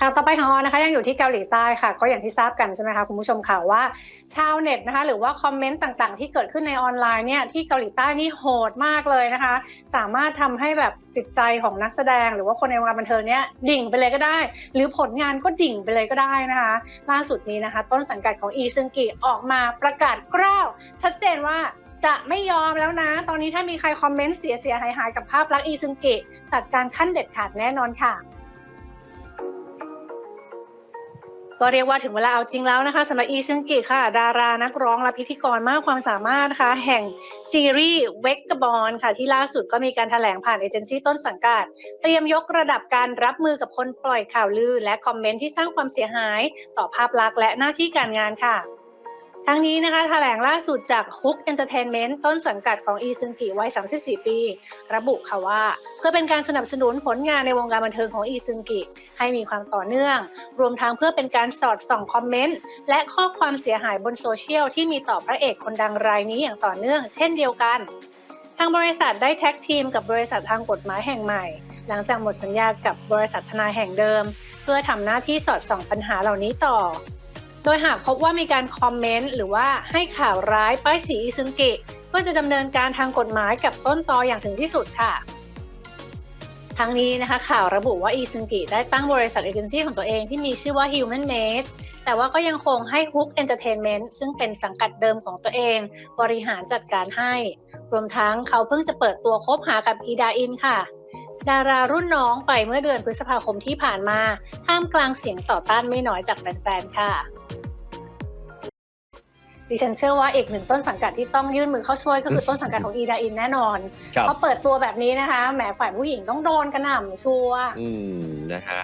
ข่าวต่อไปของออนนะคะยังอยู่ที่เกาหลีใต้ค่ะ ก็อย่างที่ทราบกันใช่ไหมคะคุณผู้ชมค่ะว่า ชาวเน็ตนะคะ หรือว่าคอมเมนต์ต่างๆ ที่เกิดขึ้นในออนไลน์เนี่ยที่เกาหลีใต้นี่โหดมากเลยนะคะ สามารถทำให้แบบจิตใจของนักแสดง หรือว่าคนในวงการบันเทิงเนี่ยดิ่งไปเลยก็ได้ หรือผลงานก็ดิ่งไปเลยก็ได้นะคะ ล่าสุดนี้นะคะ ต้นสังกัดของอีซึงกิออกมาประกาศกล้าวชัดเจนว่าจะไม่ยอมแล้วนะ ตอนนี้ถ้ามีใครคอมเมนต์เสียเสียหายหายๆกับภาพลักษณ์อีซึงกิจัดการขั้นเด็ดขาดแน่นอนค่ะ ก็เรียกว่าถึงเวลาเอาจริงแล้วนะคะสำหรับอีซึงกิค่ะ ดารานักร้องและพิธีกรมากความสามารถนะคะแห่งซีรีส์เวกกบอลค่ะ ที่ล่าสุดก็มีการแถลงผ่านเอเจนซี่ต้นสังกัด เตรียมยกระดับการรับมือกับคนปล่อยข่าวลือ และคอมเมนต์ที่สร้างความเสียหาย ต่อภาพลักษณ์และหน้าที่การงานค่ะ ทั้งนี้นะคะแถลงล่าสุดจาก Hook Entertainment ต้นสังกัดของอีซึงกิวัย 34 ปี ระบุค่ะว่า เพื่อเป็นการสนับสนุนผลงานในวงการบันเทิงของอีซึงกิ ให้มีความต่อเนื่อง รวมทั้งเพื่อเป็นการสอดส่องคอมเมนต์ และข้อความเสียหายบนโซเชียลที่มีต่อพระเอกคนดังรายนี้อย่างต่อเนื่อง เช่นเดียวกัน ทางบริษัทได้แท็กทีมกับบริษัททางกฎหมายแห่งใหม่ หลังจากหมดสัญญากับบริษัททนายแห่งเดิม เพื่อทำหน้าที่สอดส่องปัญหาเหล่านี้ต่อ ดยหากพบว่ามีการคอมเมนต์หรือว่าให้ข่าวร้ายป้ายสีอิซึงกิก็จะดำเนินการทางกฎหมายกับต้นตออย่างถึงที่สุดค่ะ ทั้งนี้นะคะข่าวระบุว่าอีซึงกิได้ตั้งบริษัทเอเจนซี่ของตัวเองที่มีชื่อว่า Human Made แต่ว่าก็ยังคงให้ Hook Entertainment ซึ่งเป็นสังกัดเดิมของตัวเอง บริหารจัดการให้ รวมทั้งเขาเพิ่งจะเปิดตัวคบหากับอีดาอินค่ะ ดารารุ่นน้องไปเมื่อเดือนพฤษภาคมที่ผ่านมาท่ามกลางเสียงต่อต้านไม่น้อยจากแฟนๆ ค่ะดิฉันเชื่อว่าอีกหนึ่งต้นสังกัดที่ต้องยื่นมือเข้าช่วยก็คือต้นสังกัดของอีดาอินแน่นอนครับเพราะเปิดตัวแบบนี้นะคะแหมฝ่ายผู้หญิงต้องโดนกระหน่ำชัวร์อืมนะฮะ